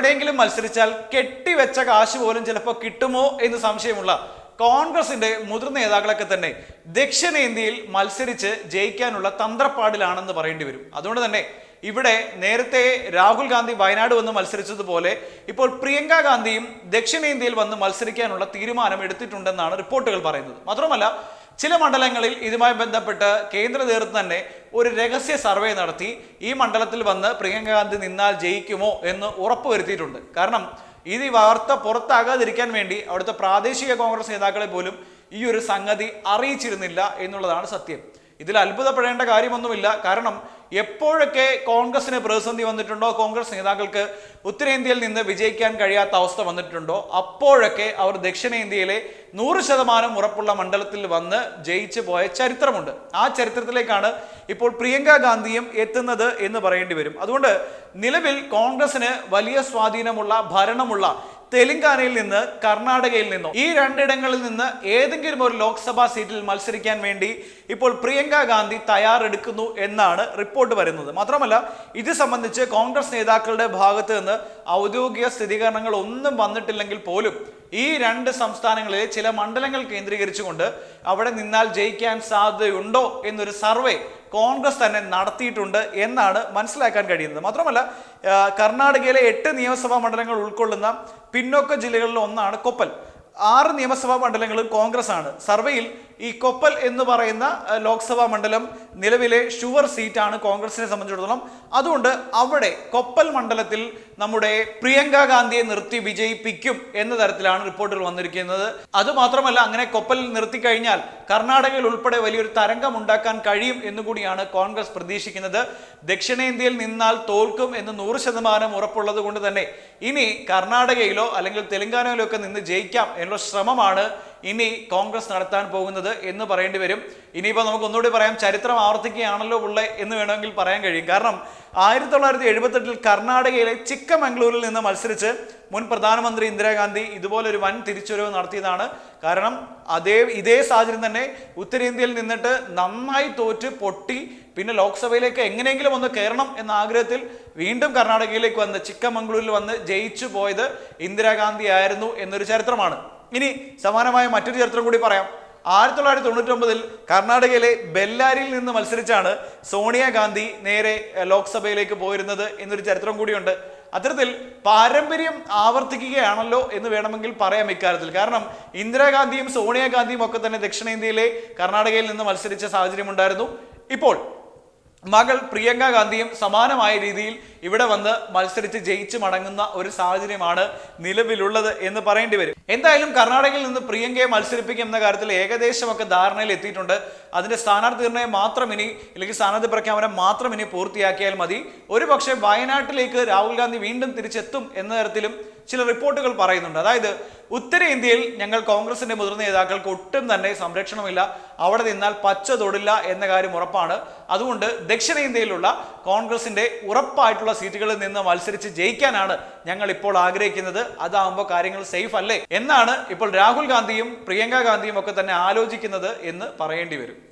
എവിടെയെങ്കിലും മത്സരിച്ചാൽ കെട്ടിവെച്ച കാശ് പോലും ചിലപ്പോൾ കിട്ടുമോ എന്ന് സംശയമുള്ള കോൺഗ്രസിന്റെ മുതിർന്ന നേതാക്കളൊക്കെ തന്നെ ദക്ഷിണേന്ത്യയിൽ മത്സരിച്ച് ജയിക്കാനുള്ള തന്ത്രപ്പാടിലാണെന്ന് പറയേണ്ടി വരും. അതുകൊണ്ട് തന്നെ ഇവിടെ നേരത്തെ രാഹുൽ ഗാന്ധി വയനാട് വന്ന് മത്സരിച്ചതുപോലെ ഇപ്പോൾ പ്രിയങ്ക ഗാന്ധിയും ദക്ഷിണേന്ത്യയിൽ വന്ന് മത്സരിക്കാനുള്ള തീരുമാനം എടുത്തിട്ടുണ്ടെന്നാണ് റിപ്പോർട്ടുകൾ പറയുന്നത്. മാത്രമല്ല ചില മണ്ഡലങ്ങളിൽ ഇതുമായി ബന്ധപ്പെട്ട് കേന്ദ്ര നേതൃത്വം തന്നെ ഒരു രഹസ്യ സർവേ നടത്തി ഈ മണ്ഡലത്തിൽ വന്ന് പ്രിയങ്ക ഗാന്ധി നിന്നാൽ ജയിക്കുമോ എന്ന് ഉറപ്പുവരുത്തിയിട്ടുണ്ട്. കാരണം ഇത് ഈ വാർത്ത പുറത്താകാതിരിക്കാൻ വേണ്ടി അവിടുത്തെ പ്രാദേശിക കോൺഗ്രസ് നേതാക്കളെ പോലും ഈ ഒരു സംഗതി അറിയിച്ചിരുന്നില്ല എന്നുള്ളതാണ് സത്യം. ഇതിൽ അത്ഭുതപ്പെടേണ്ട കാര്യമൊന്നുമില്ല. കാരണം എപ്പോഴൊക്കെ കോൺഗ്രസിന് പ്രതിസന്ധി വന്നിട്ടുണ്ടോ? കോൺഗ്രസ് നേതാക്കൾക്ക് ഉത്തരേന്ത്യയിൽ നിന്ന് വിജയിക്കാൻ കഴിയാത്ത അവസ്ഥ വന്നിട്ടുണ്ടോ? അപ്പോഴൊക്കെ അവർ ദക്ഷിണേന്ത്യയിലെ നൂറ് ശതമാനം ഉറപ്പുള്ള മണ്ഡലത്തിൽ വന്ന് ജയിച്ചു പോയ ചരിത്രമുണ്ട്. ആ ചരിത്രത്തിലേക്കാണ് ഇപ്പോൾ പ്രിയങ്ക ഗാന്ധിയും എത്തുന്നത് എന്ന് പറയേണ്ടി വരും. അതുകൊണ്ട് നിലവിൽ കോൺഗ്രസിന് വലിയ സ്വാധീനമുള്ള ഭരണമുള്ള തെലങ്കാനയിൽ നിന്ന് കർണാടകയിൽ നിന്നോ? ഈ രണ്ടിടങ്ങളിൽ നിന്ന് ഏതെങ്കിലും ഒരു ലോക്സഭാ സീറ്റിൽ മത്സരിക്കാൻ വേണ്ടി ഇപ്പോൾ പ്രിയങ്ക ഗാന്ധി തയ്യാറെടുക്കുന്നു എന്നാണ് റിപ്പോർട്ട് വരുന്നത്. മാത്രമല്ല ഇത് സംബന്ധിച്ച് കോൺഗ്രസ് നേതാക്കളുടെ ഭാഗത്ത് നിന്ന് ഔദ്യോഗിക സ്ഥിരീകരണങ്ങൾ ഒന്നും വന്നിട്ടില്ലെങ്കിൽ പോലും ഈ രണ്ട് സംസ്ഥാനങ്ങളിലെ ചില മണ്ഡലങ്ങൾ കേന്ദ്രീകരിച്ചുകൊണ്ട് അവിടെ നിന്നാൽ ജയിക്കാൻ സാധ്യതയുണ്ടോ എന്നൊരു സർവേ കോൺഗ്രസ് തന്നെ നടത്തിയിട്ടുണ്ട് എന്നാണ് മനസ്സിലാക്കാൻ കഴിയുന്നത്. മാത്രമല്ല കർണാടകയിലെ എട്ട് നിയമസഭാ മണ്ഡലങ്ങൾ ഉൾക്കൊള്ളുന്ന പിന്നോക്ക ജില്ലകളിൽ ഒന്നാണ് കൊപ്പൽ. ആറ് നിയമസഭാ മണ്ഡലങ്ങളും കോൺഗ്രസ് ആണ് സർവേയിൽ ഈ കൊപ്പൽ എന്ന് പറയുന്ന ലോക്സഭാ മണ്ഡലം നിലവിലെ ഷുവർ സീറ്റാണ് കോൺഗ്രസിനെ സംബന്ധിച്ചിടത്തോളം. അതുകൊണ്ട് അവിടെ കൊപ്പൽ മണ്ഡലത്തിൽ നമ്മുടെ പ്രിയങ്ക ഗാന്ധിയെ നിർത്തി വിജയിപ്പിക്കും എന്ന തരത്തിലാണ് റിപ്പോർട്ടുകൾ വന്നിരിക്കുന്നത്. അതുമാത്രമല്ല അങ്ങനെ കൊപ്പൽ നിർത്തി കഴിഞ്ഞാൽ കർണാടകയിൽ ഉൾപ്പെടെ വലിയൊരു തരംഗം ഉണ്ടാക്കാൻ കഴിയും എന്നുകൂടിയാണ് കോൺഗ്രസ് പ്രതീക്ഷിക്കുന്നത്. ദക്ഷിണേന്ത്യയിൽ നിന്നാൽ തോൽക്കും എന്ന് നൂറ് ശതമാനം ഉറപ്പുള്ളത് കൊണ്ട് തന്നെ ഇനി കർണാടകയിലോ അല്ലെങ്കിൽ തെലങ്കാനയിലോ ഒക്കെ നിന്ന് ജയിക്കാം എന്നുള്ള ശ്രമമാണ് ഇനി കോൺഗ്രസ് നടത്താൻ പോകുന്നത് എന്ന് പറയേണ്ടി വരും. ഇനിയിപ്പോൾ നമുക്ക് ഒന്നുകൂടി പറയാം ചരിത്രം ആവർത്തിക്കുകയാണല്ലോ ഉള്ള എന്ന് വേണമെങ്കിൽ പറയാൻ കഴിയും. കാരണം ആയിരത്തി തൊള്ളായിരത്തി എഴുപത്തെട്ടിൽ കർണാടകയിലെ ചിക്കമംഗ്ലൂരിൽ നിന്ന് മത്സരിച്ച് മുൻ പ്രധാനമന്ത്രി ഇന്ദിരാഗാന്ധി ഇതുപോലൊരു വൻ തിരിച്ചുവരവ് നടത്തിയതാണ്. കാരണം അതേ ഇതേ സാഹചര്യം തന്നെ ഉത്തരേന്ത്യയിൽ നിന്നിട്ട് നന്നായി തോറ്റ് പൊട്ടി പിന്നെ ലോക്സഭയിലേക്ക് എങ്ങനെയെങ്കിലും ഒന്ന് കയറണം എന്ന ആഗ്രഹത്തിൽ വീണ്ടും കർണാടകയിലേക്ക് വന്ന് ചിക്കമംഗ്ലൂരിൽ വന്ന് ജയിച്ചു പോയത് ഇന്ദിരാഗാന്ധി ആയിരുന്നു എന്നൊരു ചരിത്രമാണ്. ഇനി സമാനമായ മറ്റൊരു ചരിത്രം കൂടി പറയാം. ആയിരത്തി തൊള്ളായിരത്തി തൊണ്ണൂറ്റി ഒമ്പതിൽ കർണാടകയിലെ ബെല്ലാരിയിൽ നിന്ന് മത്സരിച്ചാണ് സോണിയാഗാന്ധി നേരെ ലോക്സഭയിലേക്ക് പോയിരുന്നത് എന്നൊരു ചരിത്രം കൂടിയുണ്ട്. അത്തരത്തിൽ പാരമ്പര്യം ആവർത്തിക്കുകയാണല്ലോ എന്ന് വേണമെങ്കിൽ പറയാം ഇക്കാര്യത്തിൽ. കാരണം ഇന്ദിരാഗാന്ധിയും സോണിയാഗാന്ധിയും ഒക്കെ തന്നെ ദക്ഷിണേന്ത്യയിലെ കർണാടകയിൽ നിന്ന് മത്സരിച്ച സാഹചര്യം ഉണ്ടായിരുന്നു ഇപ്പോൾ മകൾ പ്രിയങ്ക ഗാന്ധിയും സമാനമായ രീതിയിൽ ഇവിടെ വന്ന് മത്സരിച്ച് ജയിച്ചു മടങ്ങുന്ന ഒരു സാഹചര്യമാണ് നിലവിലുള്ളത് എന്ന് പറയേണ്ടി വരും. എന്തായാലും കർണാടകയിൽ നിന്ന് പ്രിയങ്കയെ മത്സരിപ്പിക്കും എന്ന കാര്യത്തിൽ ഏകദേശമൊക്കെ ധാരണയിൽ എത്തിയിട്ടുണ്ട്. അതിന്റെ സ്ഥാനാർത്ഥി നിർണയം മാത്രം ഇനി അല്ലെങ്കിൽ സ്ഥാനാർത്ഥി പ്രഖ്യാപനം മാത്രം ഇനി പൂർത്തിയാക്കിയാൽ മതി. ഒരു പക്ഷേ വയനാട്ടിലേക്ക് രാഹുൽ ഗാന്ധി വീണ്ടും തിരിച്ചെത്തും എന്ന തരത്തിലും ചില റിപ്പോർട്ടുകൾ പറയുന്നുണ്ട്. അതായത് ഉത്തരേന്ത്യയിൽ ഞങ്ങൾ കോൺഗ്രസിന്റെ മുതിർന്ന നേതാക്കൾക്ക് ഒട്ടും തന്നെ സംരക്ഷണമില്ല അവിടെ നിന്നാൽ പച്ച തൊടില്ല എന്ന കാര്യം ഉറപ്പാണ്. അതുകൊണ്ട് ദക്ഷിണേന്ത്യയിലുള്ള കോൺഗ്രസിന്റെ ഉറപ്പായിട്ടുള്ള സീറ്റുകളിൽ നിന്ന് മത്സരിച്ച് ജയിക്കാനാണ് ഞങ്ങൾ ഇപ്പോൾ ആഗ്രഹിക്കുന്നത്. അതാകുമ്പോൾ കാര്യങ്ങൾ സേഫ് അല്ലേ? എന്നാണ് ഇപ്പോൾ രാഹുൽ ഗാന്ധിയും പ്രിയങ്ക ഗാന്ധിയും ഒക്കെ തന്നെ ആലോചിക്കുന്നത് എന്ന് പറയേണ്ടി വരും.